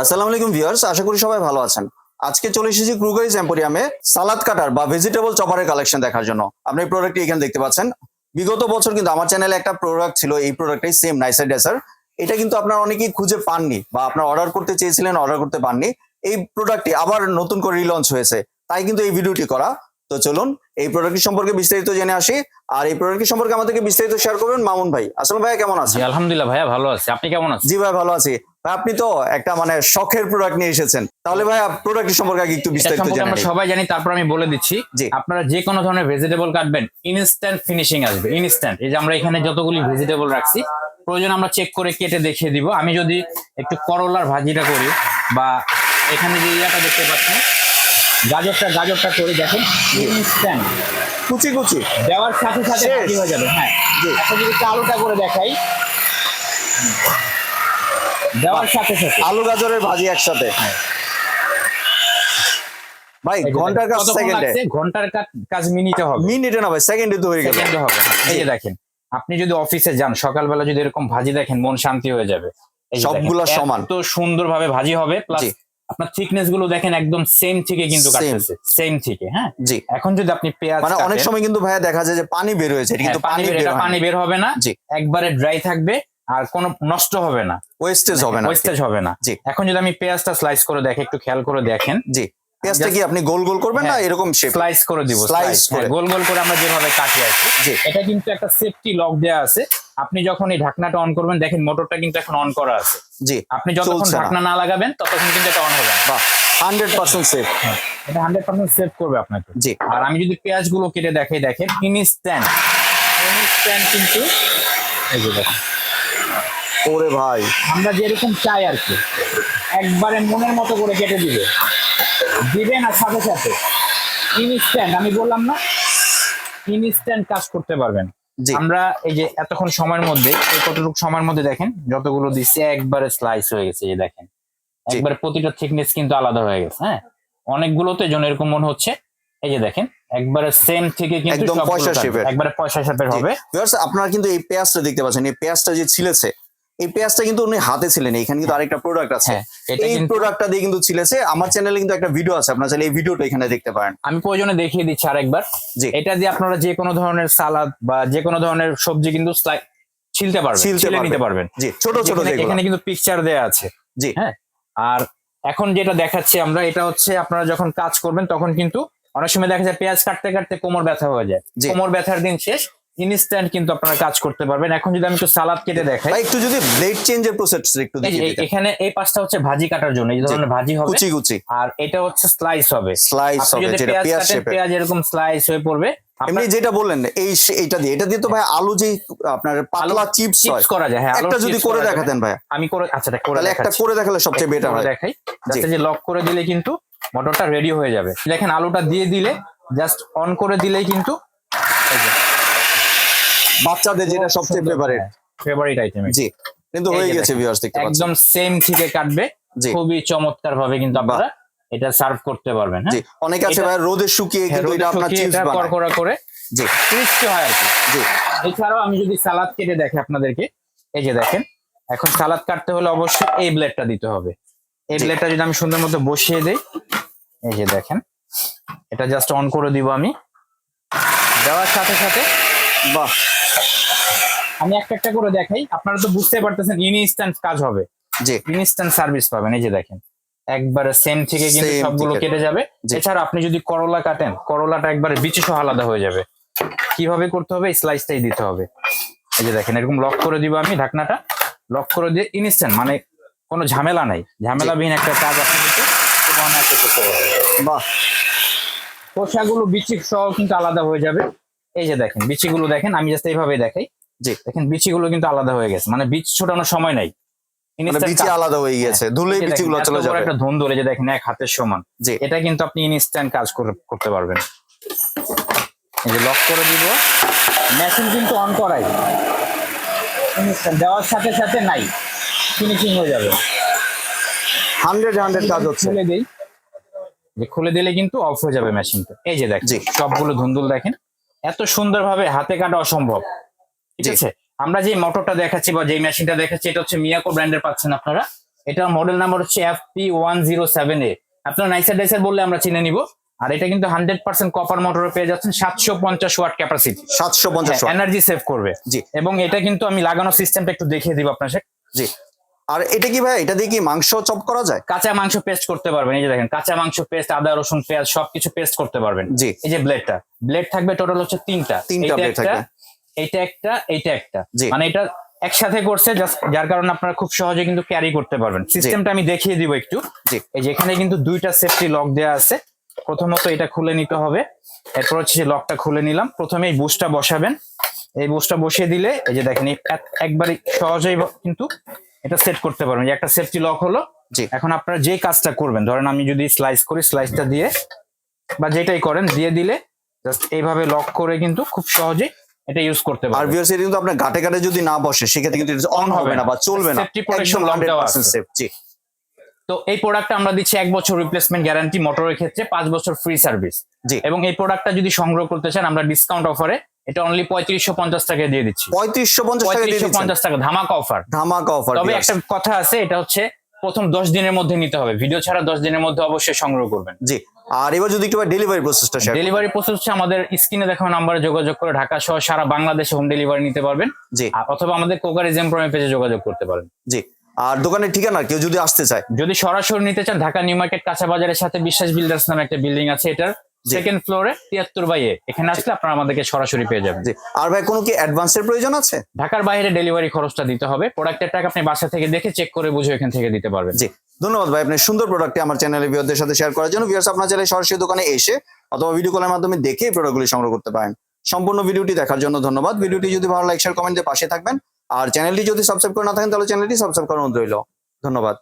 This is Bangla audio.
আসসালামু আলাইকুম ভিউয়ার্স, আশা করি সবাই ভালো আছেন। আজকে চলে এসেছি ক্রুগাইজ এম্পোরিয়ামে সালাদ কাটার বা ভেজিটেবল চপারের কালেকশন দেখার জন্য। আপনি এই প্রোডাক্টটি এখানে দেখতে পাচ্ছেন। বিগত বছর কিন্তু আমার চ্যানেলে একটা প্রোডাক্ট ছিল, এই প্রোডাক্টটাই সেম নাইসার ডেসার এটা কিন্তু আপনার অনেকেই খুঁজে পাননি বা আপনার অর্ডার করতে চেয়েছিলেন অর্ডার করতে পাননি। এই প্রোডাক্টটি আবার নতুন করে রিলঞ্চ হয়েছে। তাই কিন্তু এই ভিডিওটি করা। তো চলুন এই প্রোডাক্ট সম্পর্কে বিস্তারিত জেনে আসি। আর এই প্রোডাক্টটি সম্পর্কে আমাদেরকে বিস্তারিত শেয়ার করবেন মামুন ভাই। আসলে ভাইয়া কেমন আছেন? আলহামদুলিল্লাহ ভাইয়া ভালো আছে। আপনি কেমন আছেন? জি ভাই ভালো আছি। ভাই আপনি তো একটা মানে শখের প্রোডাক্ট নিয়ে এসেছেন। তাহলে ভাই প্রোডাক্ট সম্পর্কে আগে একটু বিস্তারিত জানেন আমরা সবাই জানি তারপর আমি বলে দিচ্ছি। জি। আপনারা যে কোনো ধরনের ভেজিটেবল কাটবেন ইনস্ট্যান্ট ফিনিশিং আসবে ইনস্ট্যান্ট এই যে আমরা এখানে যতগুলি ভেজিটেবল রাখছি প্রয়োজন আমরা চেক করে কেটে দেখিয়ে দিব। আমি যদি একটু করলার ভাজিটা করি বা এখানে যে ইয়াটা দেখতে পাচ্ছেন গাজরটা গাজরটা করে দেখেন। ইনস্ট্যান্ট কুচি কুচি। দেওয়ার সাথে সাথে শেষ। হয়ে যাবে হ্যাঁ। জি। এখন যদি আলুটা করে দেখাই। দেওয়ার সাথে সাথে। আলু গাজরের ভাজি একসাথে। ভাই ঘণ্টার কাজ সেকেন্ডে ঘণ্টার কাজ- কাজ মিনিটে হবে। মিনিটে না ভাই সেকেন্ডে তো হয়ে গেল। সেকেন্ডে হবে। এই যে দেখেন আপনি যদি অফিসে যান সকালবেলা যদি এরকম ভাজি দেখেন মন শান্তি হয়ে যাবে। সবগুলা সমান। এত সুন্দরভাবে ভাজি হবে প্লাস। আপনার থিকনেসগুলো দেখেন একদম সেম থেকে কিন্তু কাটতেছে। সেম থেকে হ্যাঁ? জি। এখন যদি আপনি পেঁয়াজ মানে অনেক সময় কিন্তু ভাইয়া দেখা যায় যে পানি বের হয়েছে হ্যাঁ, কিন্তু পানি বের পানি বের হবে না। একবারে ড্রাই থাকবে আর কোনো নষ্ট হবে না। ওয়েস্টেজ হবে না ওয়েস্টেজ হবে না। জি। এখন যদি আমি পেঁয়াজটা স্লাইস করে দেখি একটু খেয়াল করে দেখেন। জি। পেঁয়াজটা কি আপনি গোল গোল করবেন না হ্যাঁ, এরকম শেপ স্লাইস করে দিব slice, হ্যাঁ, করে। গোল গোল করে আমরা যেভাবে কাটি জি। এটা কিন্তু একটা সেফটি লক দেওয়া আছে। আপনি যখন এই ঢাকনাটা অন করবেন দেখেন মোটরটা কিন্তু এখন অন করা আছে। জি আপনি যতক্ষণ ঢাকনা না লাগাবেন ততক্ষণ কিন্তু এটা অন হবে বাহ হান্ড্রেড পার্সেন্ট সেফ এটা হান্ড্রেড পার্সেন্ট সেভ করবে আপনাকে। জি। আর আমি যদি পেঁয়াজগুলো কেটে দেখাই দেখেন ইনস্ট্যান্ট ইনস্ট্যান্ট কিন্তু এই যে দেখেন। ওরে ভাই। আমরা যেরকম চাই আর কি। একবারে মনের মতো করে কেটে দিবে। দিবেন আর সাথে সাথে। ইনস্ট্যান্ট আমি বললাম না ইনস্ট্যান্ট কাজ করতে পারবেন। আমরা এই যে এতক্ষণ সময়ের মধ্যে কতটুকু সময়ের মধ্যে দেখেন যতগুলো দিচ্ছে একবারে স্লাইস হয়ে গেছে এই যে দেখেন। একবার প্রতিটা থিকনেস কিন্তু আলাদা হয়ে গেছে হ্যাঁ? অনেকগুলোতে জন এরকম মনে হচ্ছে এই যে দেখেন একবারে সেম থেকে কিন্তু একদম পয়সা শেপের একবারে পয়সা শেপের হবে। আপনারা কিন্তু এই পেঁয়াজটা দেখতে পাচ্ছেন এই পেঁয়াজটা যে ছিলেছে এই পেঁয়াজটা কিন্তু উনি হাতে ছিলেন এখানে কিন্তু আরেকটা প্রোডাক্ট আছে। হ্যাঁ এই প্রোডাক্টটা দিয়ে কিন্তু ছিলেছে। আমার চ্যানেলে কিন্তু একটা ভিডিও আছে আপনারা চাইলে এই ভিডিওটা এখানে দেখতে পারেন। আমি প্রয়োজনে দেখিয়ে দিচ্ছি আরেকবার। জি। এটা দিয়ে আপনারা যে কোনো ধরনের সালাদ বা যে কোনো ধরনের সবজি কিন্তু ছিলতে পারবেন ছিলে নিতে পারবেন। জি ছোট ছোট এখানে- এখানে কিন্তু পিকচার দেয়া আছে। জি। হ্যাঁ আর এখন যেটা দেখাচ্ছি আমরা এটা হচ্ছে আপনারা যখন কাজ করবেন তখন কিন্তু অনেক সময় দেখা যায় পেঁয়াজ কাটতে কাটতে কোমর ব্যথা হয়ে যায়। কোমর ব্যথার দিন শেষ ইনস্ট্যান্ট কিন্তু আপনারা কাজ করতে পারবেন। এখন যদি আমি একটু সালাদ কেটে দেখাই। ভাই একটু যদি ব্লেড চেঞ্জের প্রসেস একটু এখানে এই পাশটা হচ্ছে ভাজি কাটার জন্য। এই ধরনের ভাজি হবে। কুচি কুচি। আর এটা হচ্ছে স্লাইস হবে। স্লাইস হবে যেটা পেঁয়াজ কাটেন পেঁয়াজ এরকম স্লাইস হয়ে পড়বে। এমনি যেটা বললেন এই এইটা দিয়ে। এটা দিয়ে তো ভাই আলু যে আপনার পাতলা চিপস হয় চিপস করা যায়। হ্যাঁ একটা যদি করে দেখাতেন ভাই আমি করে আচ্ছা এটা করে একটা করে দেখালে সবচেয়ে বেটার হয়। দেখাই। যাতে যে লক করে দিলে কিন্তু মোটরটা রেডি হয়ে যাবে। দেখেন আলুটা দিয়ে দিলে জাস্ট অন করে দিলেই কিন্তু বাচ্চাদের যেটা সবচেয়ে ফেভারিট ফেভারিট আইটেম জি কিন্তু হয়ে গেছে। ভিউয়ার্স দেখতে পাচ্ছেন। একদম সেম থেকে কাটবে খুবই চমৎকার ভাবে কিন্তু আপনারা এটা সার্ভ করতে পারবেন হ্যাঁ? জি অনেকে আছে ভাই রোদে শুকিয়ে হ্যাঁ, কিন্তু এটা আপনার চিপস বানায়। কড়কড়া করে জি। ক্রিস্পি হয় আর কি। জি। এছাড়াও আমি যদি সালাদ কেটে দেখি আপনাদেরকে এই যে দেখেন এখন সালাদ কাটতে হলে অবশ্যই এই ব্লেডটা দিতে হবে। এই। ব্লেডটা যদি আমি সুন্দর মতো বসিয়ে দেই এই যে দেখেন এটা জাস্ট অন করে দিব আমি। দেওয়ার সাথে সাথে বাহ। আমি একটা একটা করে দেখাই। আপনারা তো বুঝতে পারতেছেন ইনস্ট্যান্ট কাজ হবে। জি। ইনস্ট্যান্ট সার্ভিস পাবেন এই যে দেখেন। একবারে সেম থেকে কিন্তু সবগুলো কেটে যাবে। এছাড়া আপনি যদি করলা কাটেন করলাটা একবারে বিচি সহ আলাদা হয়ে যাবে। কীভাবে করতে হবে? স্লাইসটাই দিতে হবে। এই যে দেখেন এরকম লক করে দিব আমি ঢাকনাটা। লক করে দিয়ে ইনস্ট্যান্ট মানে কোনো ঝামেলা নাই। ঝামেলাবিহীন একটা কাজ পারবেন বাহ। খোসাগুলো বিচি সহ কিন্তু আলাদা হয়ে যাবে। এই যে দেখেন বিচিগুলো দেখেন আমি জাস্ট এইভাবে দেখাই। জি দেখেন বিচিগুলো কিন্তু আলাদা হয়ে গেছে। মানে বীজ ছোটানোর সময় নাই। মানে বিচি আলাদা হয়ে গিয়েছে ধুলেই এই যে বিচিগুলো চলে যাবে। একটা ধুন ধরে যে দেখেন এক হাতের সমান। জি। এটা কিন্তু আপনি ইনস্ট্যান্ট কাজ করে- করতে পারবেন। এই যে লক করে দিব। মেশিন কিন্তু অন করাই। দেওয়ার সাথে সাথে নাই। ফিনিশিং হয়ে যাবে। হান্ড্রেড হান্ড্রেড কাজ হচ্ছে। খুলে দেই। যে খুলে দিলে কিন্তু অফ হয়ে যাবে মেশিনটা এই যে দেখেন। সবগুলো ধুন্দুল দেখেন। এত সুন্দরভাবে হাতে কাটা অসম্ভব। ঠিক আছে? আমরা যে মোটরটা দেখাচ্ছি বা যে মেশিনটা দেখাচ্ছি এটা হচ্ছে মিয়াকো ব্র্যান্ডের পাচ্ছেন আপনারা। এটার মডেল নাম্বার হচ্ছে F P one zero seven A আপনার নাইসার ডাইসার বললে আমরা চিনে নিব। আর এটা কিন্তু হান্ড্রেড পার্সেন্ট কপার মোটরে পেয়ে যাচ্ছেন সাতশো পঞ্চাশ ওয়াট ক্যাপাসিটি সাতশো পঞ্চাশ এনার্জি সেভ করবে। জি। এবং এটা কিন্তু আমি লাগানো সিস্টেমটা একটু দেখিয়ে দিব আপনার সাথে জি। আর এটা কি ভাই এটা দিয়ে কি মাংস চপ করা যায়? কাঁচা মাংস পেস্ট করতে পারবেন এই যে দেখেন কাঁচা মাংস পেস্ট আদা রসুন পেঁয়াজ সবকিছু পেস্ট করতে পারবেন। জি। এই যে ব্লেডটা ব্লেড থাকবে টোটাল হচ্ছে তিনটা। তিনটা blade থাকবে। এইটা একটা এইটা একটা। মানে এটা একসাথে করছে যার কারণে আপনারা খুব সহজে কিন্তু ক্যারি করতে পারবেন। সিস্টেমটা আমি দেখিয়ে দিব একটু। এই যে এখানে কিন্তু দুইটা সেফটি লক দেওয়া আছে। প্রথমত এটা খুলে নিতে হবে। এরপর হচ্ছে লকটা খুলে নিলাম। প্রথমে এই বুশটা বসাবেন। এই বুশটা বসিয়ে দিলে এই যে দেখেন একবারে সহজেই কিন্তু এটা সেট করতে পারবেন। যে একটা সেফটি লক হলো। এখন আপনারা যে কাজটা করবেন ধরেন আমি যদি স্লাইস করি স্লাইসটা দিয়ে বা যেটাই করেন দিয়ে দিলে জাস্ট এইভাবে লক করে কিন্তু খুব সহজেই এটা ইউজ করতে আর পারবেন ভিউয়ার্স এটা কিন্তু আপনার ঘাটে ঘাটে যদি না বসে সেক্ষেত্রে কিন্তু অন হবে না বা চলবে না। Protection একদম lock দেওয়া আছে। সেফ জি। তো এই প্রোডাক্টটা আমরা দিচ্ছি এক বছর রিপ্লেসমেন্ট গ্যারান্টি মোটরের ক্ষেত্রে পাঁচ বছর ফ্রি সার্ভিস জি। এবং এই প্রোডাক্টটা যদি সংগ্রহ করতে চান আমরা ডিসকাউন্ট অফারে এটা অনলি পঁয়ত্রিশশো পঞ্চাশ টাকায় দিয়ে দিচ্ছি। টাকা পঁয়ত্রিশশো পঞ্চাশ টাকা ধামাকা অফার ধামাকা অফার তবে একটা কথা আছে এটা হচ্ছে প্রথম দশ দিনের মধ্যে নিতে হবে। ভিডিও ছাড়া দশ দিনের মধ্যে অবশ্যই সংগ্রহ করবেন। জি। আর এবার যদি একটু ডেলিভারি প্রসেসটা শেয়ার ডেলিভারি প্রসেস হচ্ছে আমাদের স্ক্রিনে দেখানো নাম্বারে যোগাযোগ করে ঢাকা সহ সারা বাংলাদেশে হোম ডেলিভারি নিতে পারবেন। জি। আর অথবা আমাদের কোকারিজ এমপ্লয়মেন্ট পেজে যোগাযোগ করতে পারেন। জি। আর দোকানের ঠিকানা কেউ যদি আসতে চায়? যদি সরাসরি নিতে চান ঢাকা নিউ মার্কেট কাঁচা বাজারের সাথে বিশ্বাস বিল্ডার্স নামে একটা বিল্ডিং আছে এটার। সেকেন্ড ফ্লোরে তিয়াত্তর বাই এ। এখানে আসলে আপনারা আমাদেরকে সরাসরি পেয়ে যাবেন। জি। আর ভাই কোনো কি অ্যাডভান্সের প্রয়োজন আছে? ঢাকার বাইরে ডেলিভারি খরচটা দিতে হবে। প্রোডাক্টের টাকা আপনি বাসা থেকে দেখে চেক করে বুঝে এখান থেকে দিতে পারবেন। জি। ধন্যবাদ ভাই আপনার সুন্দর প্রোডাক্টটি আমার চ্যানেলের ভিউয়ারদের সাথে শেয়ার করার জন্য। ভিউয়ার্স আপনার চাইলে সরাসরি দোকানে এসে অথবা ভিডিও কলের মাধ্যমে দেখে প্রোডাক্টগুলি সংগ্রহ করতে পারেন। সম্পূর্ণ ভিডিওটি দেখার জন্য ধন্যবাদ। ভিডিওটি যদি ভালো লাইক শেয়ার কমেন্টে পাশে থাকবেন। আর চ্যানেলটি যদি সাবস্ক্রাইব করে না থাকেন তাহলে চ্যানেলটি সাবস্ক্রাইব অনুরোধ রইল। ধন্যবাদ।